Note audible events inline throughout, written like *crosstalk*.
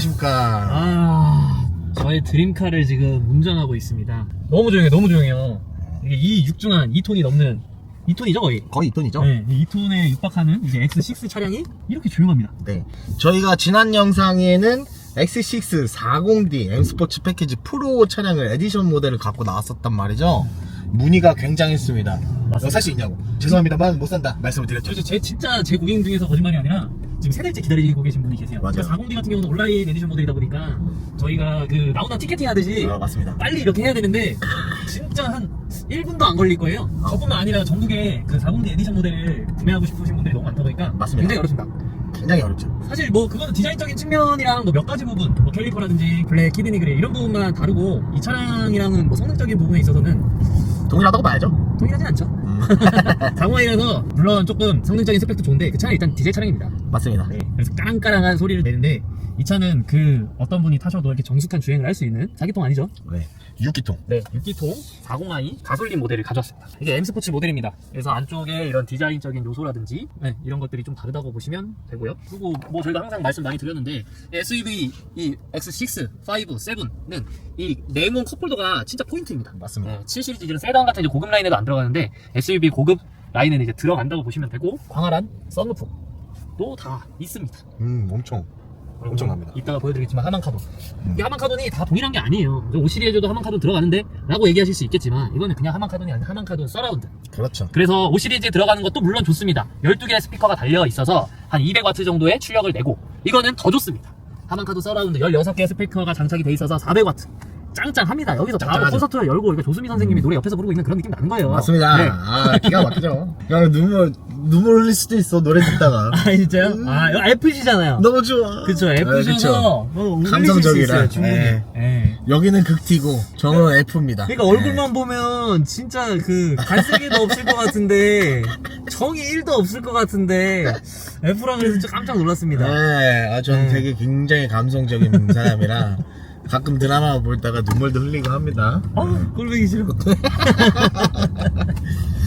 안녕하십니까. 아, 저의 드림카를 지금 운전하고 있습니다. 너무 조용해, 너무 조용해요. 이게 이 육중한 2톤이 넘는 2톤이죠 거의. 거의 2톤이죠? 네, 이 2톤에 육박하는 이제 X6 차량이 이렇게 조용합니다. 네. 저희가 지난 영상에는 X6 40D M 스포츠 패키지 프로 차량을 에디션 모델을 갖고 나왔었단 말이죠. 문의가 굉장했습니다. 너살수 있냐고. 죄송합니다만 못 산다. 말씀을 드렸죠. 저, 제 진짜 제 고객님 중에서 거짓말이 아니라 지금 세 달째 기다리고 계신 분이 계세요. 맞아요. 그러니까 40D 같은 경우는 온라인 에디션 모델이다 보니까 저희가 그 나오나 티켓팅 하듯이 아, 맞습니다. 빨리 이렇게 해야 되는데 진짜 한 1분도 안 걸릴 거예요. 저뿐만 아니라 전국에 그 40D 에디션 모델을 구매하고 싶으신 분들이 너무 많다 보니까 맞습니다. 굉장히 어렵습니다. 굉장히 어렵죠. 사실 뭐 그거는 디자인적인 측면이랑 뭐 몇 가지 부분, 뭐 캘리퍼라든지 블랙, 키드니 그레이 이런 부분만 다르고 이 차량이랑은 뭐 성능적인 부분에 있어서는 동일하다고 봐야죠. 동일하진 않죠. 음, *laughs* 40i라서 물론 조금 성능적인 스펙도 좋은데 그 차는 일단 디젤 차량입니다. 맞습니다. 네, 그래서 까랑까랑한 소리를 내는데 이 차는 그 어떤 분이 타셔도 이렇게 정숙한 주행을 할 수 있는 사기통 아니죠? 네. 6기통. 네, 6기통 40i 가솔린 모델을 가져왔습니다. 이게 M 스포츠 모델입니다. 그래서 안쪽에 이런 디자인적인 요소라든지 네, 이런 것들이 좀 다르다고 보시면 되고요. 그리고 뭐 저희가 항상 말씀 많이 드렸는데 SUV 이 X6, 5, 7은 이 네모 컵홀더가 진짜 포인트입니다. 맞습니다. 네, 7 시리즈 이런 세단 같은 이제 고급 라인에도 안 들어가는데 SUV 고급 라인에는 이제 들어간다고 보시면 되고 광활한 썬루프도 다 있습니다. 음, 엄청. 엄청납니다. 이따가 보여드리겠지만 하만카돈. 음. 이 하만카돈이 다 동일한 게 아니에요. 5시리즈에도 하만카돈 들어가는데 라고 얘기하실 수 있겠지만 이거는 그냥 하만카돈이 아니라 하만카돈 서라운드. 그렇죠. 그래서 5시리즈에 들어가는 것도 물론 좋습니다. 12개의 스피커가 달려 있어서 한 200와트 정도의 출력을 내고 이거는 더 좋습니다. 하만카돈 서라운드 16개의 스피커가 장착이 돼 있어서 400와트. 짱짱합니다. 여기서 바로 짱짱하죠. 콘서트를 열고 이렇게 조수미 선생님이 노래 옆에서 부르고 있는 그런 느낌 나는 거예요. 맞습니다. 네. 아, 기가 막히죠. *laughs* 야, 눈물, 눈물 흘릴 수도 있어, 노래 듣다가. *laughs* 아 진짜요? 아 이거 FC잖아요. 너무 좋아. 그쵸 네, F셔서 뭐 감성적이라. 충분히. 네. 예. 여기는 극티고, 저는 F입니다. 그러니까 얼굴만 보면 진짜 그 갈색이도 없을 것 같은데 정이 1도 없을 것 같은데 F라 그래서 진짜 깜짝 놀랐습니다. 네, 아, 저는 네. 되게 굉장히 감성적인 사람이라 가끔 드라마 볼다가 눈물도 흘리고 합니다. 어, 꼴보기 싫어. *laughs*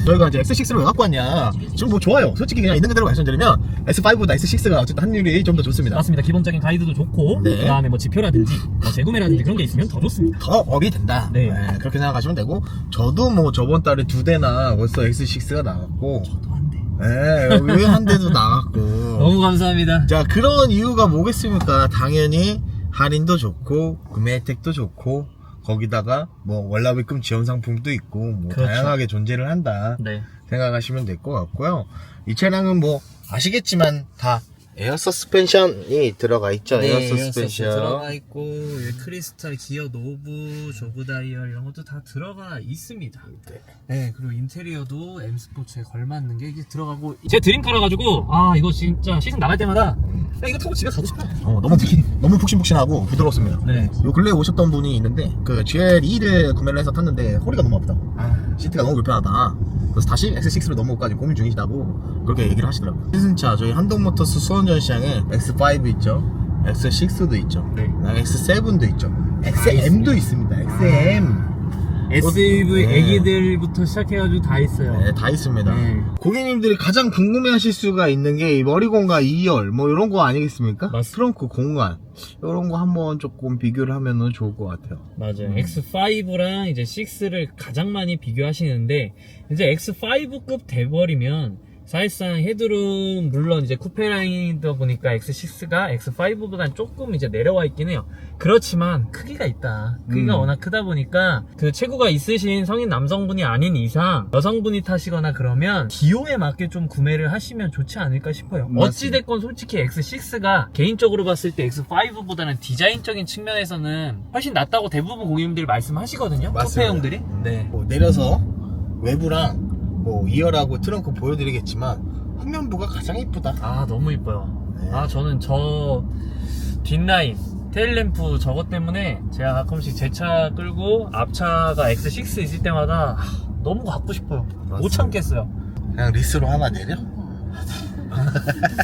저희가 이제 X6를 왜 갖고 왔냐? 지금 뭐 좋아요. 솔직히 그냥 있는 그대로 말씀드리면 S5보다 X6가 어쨌든 환율이 좀 더 좋습니다. 맞습니다. 기본적인 가이드도 좋고 네. 그다음에 뭐 지표라든지 뭐 재구매라든지 그런 게 있으면 더 좋습니다. 더 업이 된다. 네. 그렇게 생각하시면 되고 저도 뭐 저번 달에 두 대나 벌써 X6가 나갔고 또안 돼. 네, 여기 한 대도 나갔고 *laughs* 너무 감사합니다. 자 그런 이유가 뭐겠습니까? 당연히 할인도 좋고 구매 혜택도 좋고 거기다가 뭐 월납입금 지원 상품도 있고 뭐 그렇죠. 다양하게 존재를 한다 네. 생각하시면 될 것 같고요. 이 차량은 뭐 아시겠지만 다 에어 서스펜션이 들어가 있죠. 에어 서스펜션. 네, 들어가 있고 예, 크리스탈 기어 노브 조그 다이얼 이런 것도 다 들어가 있습니다. 네. 네 그리고 인테리어도 M 스포츠에 걸맞는 게 이게 들어가고 제 드림카라 가지고 아 이거 진짜 시즌 나갈 때마다 야, 이거 타고 집에 가고 싶다. 어, 너무 푹, 너무 푹신푹신하고 부드럽습니다. 네. 요 근래에 오셨던 분이 있는데 그 GL2를 구매를 해서 탔는데 허리가 너무 아프다. 아 시트가 너무 불편하다. 그래서 다시 X6로 넘어오까지 고민 중이시다고 그렇게 얘기를 하시더라고요. 시승차 저희 한동모터스 수원전 시장에 X5 있죠. X6도 있죠. 네. X7도 있죠. XM도 있습니다. XM. SUV 네. 애기들부터 시작해가지고 다 있어요. 네, 다 있습니다. 네. 고객님들이 가장 궁금해하실 수가 있는 게 이 머리 공간 2열 뭐 이런 거 아니겠습니까? 맞습니다. 트렁크 공간 이런 거 한번 조금 비교를 하면은 좋을 것 같아요. 맞아요. X5랑 이제 6를 가장 많이 비교하시는데 이제 X5급 돼버리면 사실상 헤드룸 물론 이제 쿠페 라인이다 보니까 X6가 X5보다는 조금 이제 내려와 있긴 해요. 그렇지만 크기가 있다. 크기가 음. 워낙 크다 보니까 그 체구가 있으신 성인 남성분이 아닌 이상 여성분이 타시거나 그러면 기호에 맞게 좀 구매를 하시면 좋지 않을까 싶어요. 맞습니다. 어찌 됐건 솔직히 X6가 개인적으로 봤을 때 X5보다는 디자인적인 측면에서는 훨씬 낫다고 대부분 고객님들이 말씀하시거든요. 쿠페형들이. 네. 뭐 내려서 외부랑 뭐 2열하고 트렁크 보여드리겠지만 후면부가 가장 이쁘다. 아 너무 이뻐요. 네. 아 저는 저 뒷라인 테일램프 저것 때문에 제가 가끔씩 제 차 끌고 앞차가 X6 있을 때마다 아, 너무 갖고 싶어요. 못 맞습니다. 참겠어요. 그냥 리스로 하나 내려?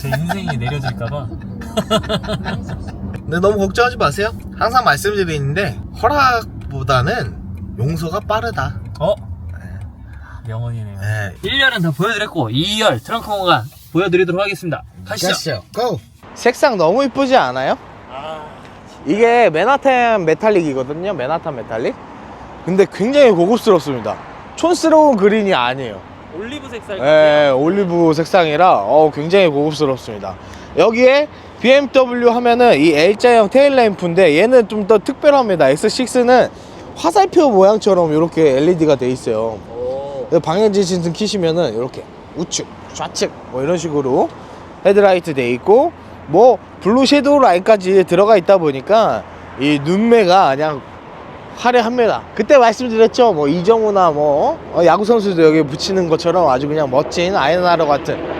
제 인생이 내려질까봐. *laughs* 근데 너무 걱정하지 마세요. 항상 말씀드리는데 허락보다는 용서가 빠르다. 어? 명언이네요. 네. 1열은 다 보여드렸고 2열 트렁크 공간 보여드리도록 하겠습니다. 가시죠. 가시죠. 고! 색상 너무 이쁘지 않아요? 아 이게 맨하탄 메탈릭이거든요. 맨하탄 메탈릭. 근데 굉장히 고급스럽습니다. 촌스러운 그린이 아니에요. 올리브 색깔. 예, 올리브 색상이라 어, 굉장히 고급스럽습니다. 여기에 BMW 하면은 이 L자형 테일 램프인데 얘는 좀 더 특별합니다. X6는 화살표 모양처럼 이렇게 LED가 돼 있어요. 오. 방향지 신승 키시면은 이렇게 우측, 좌측 뭐 이런 식으로 헤드라이트 돼 있고 뭐 블루 섀도우 라인까지 들어가 있다 보니까 이 눈매가 그냥 화려합니다. 그때 말씀드렸죠. 뭐 이정우나 뭐 어, 야구 선수도 여기 붙이는 것처럼 아주 그냥 멋진 아이나로 같은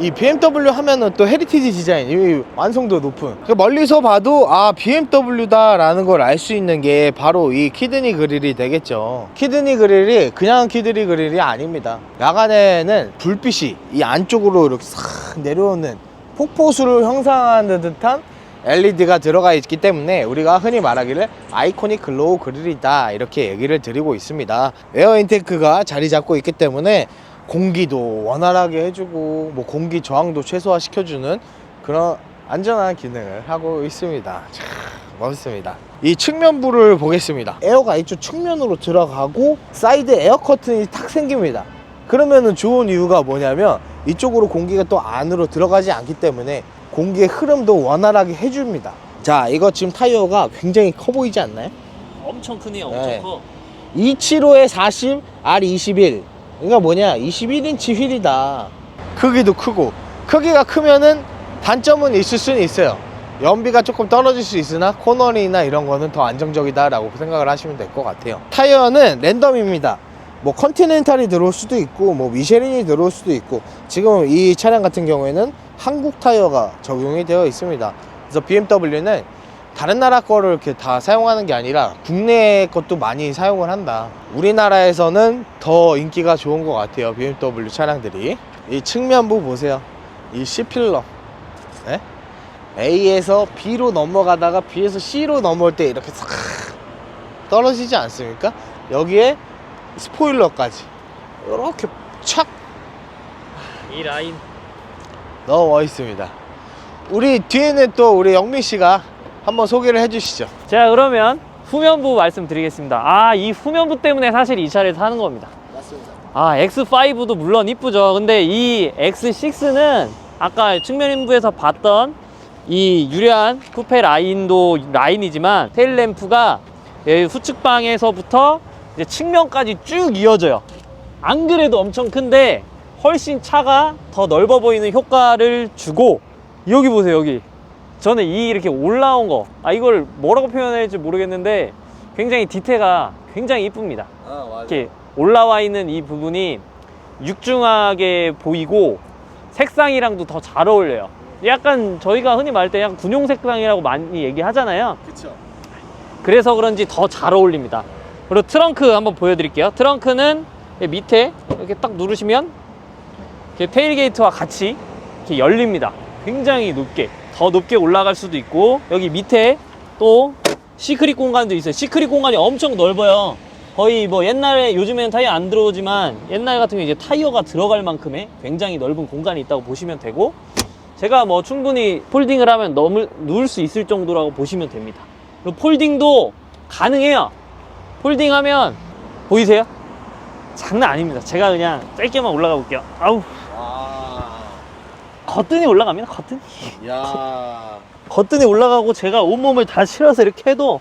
이 BMW 하면은 또 헤리티지 디자인, 이 완성도 높은. 그 멀리서 봐도 아 BMW다 라는 걸 알 수 있는 게 바로 이 키드니 그릴이 되겠죠. 키드니 그릴이 그냥 키드니 그릴이 아닙니다. 야간에는 불빛이 이 안쪽으로 이렇게 싹 내려오는 폭포수를 형상하는 듯한 LED가 들어가 있기 때문에 우리가 흔히 말하기를 아이코닉 글로우 그릴이다 이렇게 얘기를 드리고 있습니다. 에어 인테이크가 자리 잡고 있기 때문에 공기도 원활하게 해주고 뭐 공기 저항도 최소화 시켜주는 그런 안전한 기능을 하고 있습니다. 참 멋있습니다. 이 측면부를 보겠습니다. 에어가 이쪽 측면으로 들어가고 사이드 에어 커튼이 탁 생깁니다. 그러면은 좋은 이유가 뭐냐면 이쪽으로 공기가 또 안으로 들어가지 않기 때문에 공기의 흐름도 원활하게 해줍니다. 자, 이거 지금 타이어가 굉장히 커 보이지 않나요? 엄청 크네요. 엄청 네. 커. 275에 40, R21. 그러니까 뭐냐? 21인치 휠이다. 크기도 크고. 크기가 크면은 단점은 있을 수는 있어요. 연비가 조금 떨어질 수 있으나 코너링이나 이런 거는 더 안정적이다 라고 생각을 하시면 될 것 같아요. 타이어는 랜덤입니다. 뭐 컨티넨탈이 들어올 수도 있고 뭐 미쉐린이 들어올 수도 있고 지금 이 차량 같은 경우에는 한국 타이어가 적용이 되어 있습니다. 그래서 BMW는 다른 나라 거를 이렇게 다 사용하는 게 아니라 국내 것도 많이 사용을 한다. 우리나라에서는 더 인기가 좋은 것 같아요. BMW 차량들이. 이 측면부 보세요. 이 C필러. 네? A에서 B로 넘어가다가 B에서 C로 넘어올 때 이렇게 싹 떨어지지 않습니까? 여기에 스포일러까지 이렇게 착 이 라인. 너무 멋있습니다. 우리 뒤에는 또 우리 영민 씨가 한번 소개를 해주시죠. 자 그러면 후면부 말씀드리겠습니다. 아 이 후면부 때문에 사실 이 차를 사는 겁니다. 맞습니다. 아 X5도 물론 이쁘죠. 근데 이 X6는 아까 측면인부에서 봤던 이 유려한 쿠페 라인도 라인이지만 테일 램프가 예, 후측방에서부터 이제 측면까지 쭉 이어져요. 안 그래도 엄청 큰데 훨씬 차가 더 넓어 보이는 효과를 주고 여기 보세요 여기 저는 이 이렇게 올라온 거 아 이걸 뭐라고 표현해야 할지 모르겠는데 굉장히 디테가 굉장히 이쁩니다. 아 맞아. 이렇게 올라와 있는 이 부분이 육중하게 보이고 색상이랑도 더 잘 어울려요. 약간 저희가 흔히 말할 때 약간 군용 색상이라고 많이 얘기하잖아요. 그렇죠. 그래서 그런지 더 잘 어울립니다. 그리고 트렁크 한번 보여드릴게요. 트렁크는 밑에 이렇게 딱 누르시면 이렇게 테일게이트와 같이 이렇게 열립니다. 굉장히 높게 더 높게 올라갈 수도 있고 여기 밑에 또 시크릿 공간도 있어요. 시크릿 공간이 엄청 넓어요. 거의 뭐 옛날에 요즘에는 타이어 안 들어오지만 옛날 같은 경우 이제 타이어가 들어갈 만큼의 굉장히 넓은 공간이 있다고 보시면 되고 제가 뭐 충분히 폴딩을 하면 넘을, 누울 수 있을 정도라고 보시면 됩니다. 폴딩도 가능해요. 폴딩하면 보이세요? 장난 아닙니다. 제가 그냥 짧게만 올라가 볼게요. 아우 와. 거뜬히 올라갑니다. 거뜬히. 야. 거뜬히 올라가고 제가 온몸을 다 실어서 이렇게 해도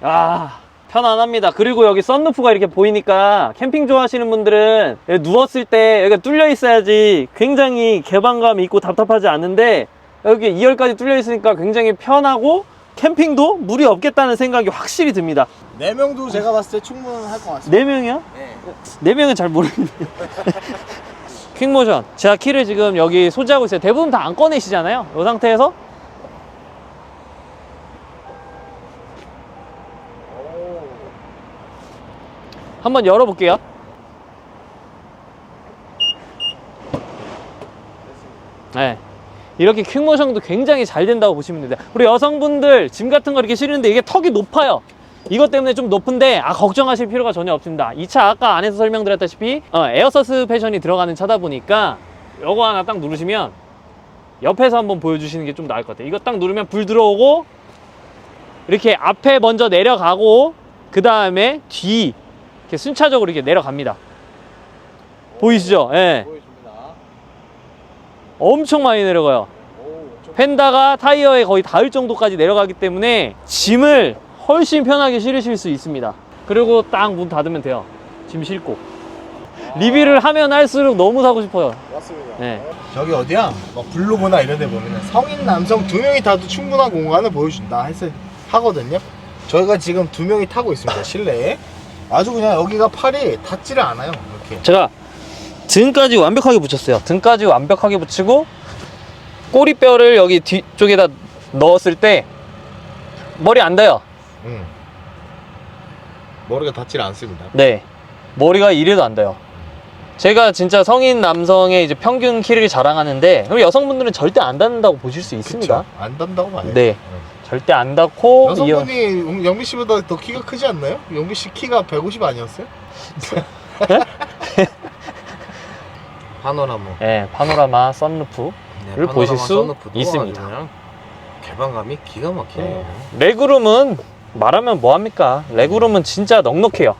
아 편안합니다. 그리고 여기 썬루프가 이렇게 보이니까 캠핑 좋아하시는 분들은 누웠을 때 여기가 뚫려 있어야지 굉장히 개방감 있고 답답하지 않은데 여기 2열까지 뚫려 있으니까 굉장히 편하고 캠핑도 무리 없겠다는 생각이 확실히 듭니다. 네 명도 제가 봤을 때 충분할 것 같습니다. 네 명이요? 네. 네 명은 잘 모르겠네요. *laughs* 퀵모션. 제가 키를 지금 여기 소지하고 있어요. 대부분 다 안 꺼내시잖아요. 이 상태에서 한번 열어볼게요. 네. 이렇게 퀵모션도 굉장히 잘 된다고 보시면 됩니다. 우리 여성분들 짐 같은 거 이렇게 실는데 이게 턱이 높아요. 이것 때문에 좀 높은데 아 걱정하실 필요가 전혀 없습니다. 이 차 아까 안에서 설명드렸다시피 어, 에어 서스펜션이 들어가는 차다 보니까 요거 하나 딱 누르시면 옆에서 한번 보여주시는 게 좀 나을 것 같아요. 이거 딱 누르면 불 들어오고 이렇게 앞에 먼저 내려가고 그 다음에 뒤 이렇게 순차적으로 이렇게 내려갑니다. 보이시죠? 예. 보여줍니다. 엄청 많이 내려가요. 오, 좀 펜다가 타이어에 거의 닿을 정도까지 내려가기 때문에 짐을 훨씬 편하게 실으실 수 있습니다. 그리고 딱 문 닫으면 돼요. 짐 싣고. 리뷰를 하면 할수록 너무 사고 싶어요. 맞습니다. 네. 저기 어디야? 뭐 블로그나 이런 데 보면 성인 남성 두 명이 타도 충분한 공간을 보여준다 해서 하거든요. 저희가 지금 두 명이 타고 있습니다. 실내에. 아주 그냥 여기가 팔이 닿지를 않아요. 이렇게. 제가 등까지 완벽하게 붙였어요. 등까지 완벽하게 붙이고 꼬리뼈를 여기 뒤쪽에다 넣었을 때 머리 안 닿아요. 음. 머리가 닿지를 않습니다. 네. 머리가 이래도 안 닿아요. 제가 진짜 성인 남성의 이제 평균 키를 자랑하는데 그럼 여성분들은 절대 안 닿는다고 보실 수 있습니다. 그쵸? 안 닿는다고 봐요. 네. 절대 안 닿고 여성분이 영미 씨보다 더 키가 크지 않나요? 영미 씨 키가 150 아니었어요? *laughs* *laughs* 파노라마. 네, 파노라마 썬루프 를 보실 수 있습니다. 개방감이 기가 막히네요. 레그룸은 말하면 뭐합니까? 레그룸은 진짜 넉넉해요.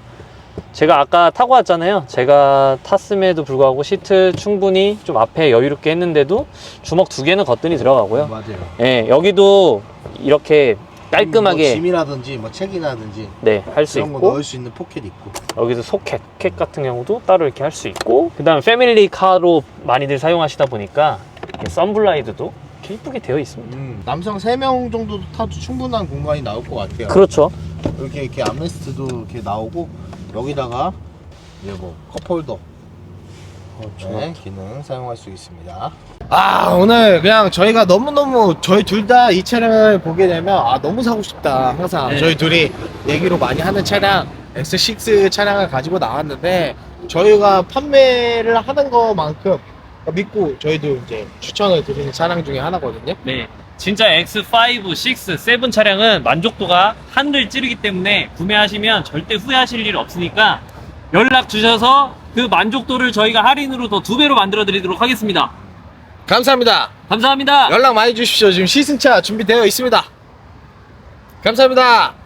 제가 아까 타고 왔잖아요. 제가 탔음에도 불구하고 시트 충분히 좀 앞에 여유롭게 했는데도 주먹 두 개는 거뜬히 들어가고요. 맞아요. 예, 여기도 이렇게 뭐 깔끔하게 짐이라든지 뭐 책이라든지 네, 할 수 그런 거 있고 넣을 수 있는 포켓 있고. 여기서 소켓, 캣 같은 경우도 따로 이렇게 할 수 있고 그다음 패밀리 카로 많이들 사용하시다 보니까 이 썬블라이드도 이렇게 이쁘게 되어 있습니다. 음, 남성 3명 정도 타도 충분한 공간이 나올 것 같아요. 그렇죠. 이렇게 이렇게 암레스트도 이렇게 나오고 여기다가 이제 뭐 컵홀더 네, 기능 사용할 수 있습니다. 아 오늘 그냥 저희가 너무 너무 저희 둘 다 이 차량을 보게 되면 아 너무 사고 싶다 항상 네. 저희 둘이 얘기로 많이 하는 차량 X6 차량을 가지고 나왔는데 저희가 판매를 하는 것만큼 믿고 저희도 이제 추천을 드리는 차량 중에 하나거든요. 네. 진짜 X5, 6, 7 차량은 만족도가 하늘 찌르기 때문에 구매하시면 절대 후회하실 일 없으니까 연락 주셔서 그 만족도를 저희가 할인으로 더 두 배로 만들어 드리도록 하겠습니다. 감사합니다. 감사합니다. 연락 많이 주십시오. 지금 시승차 준비되어 있습니다. 감사합니다.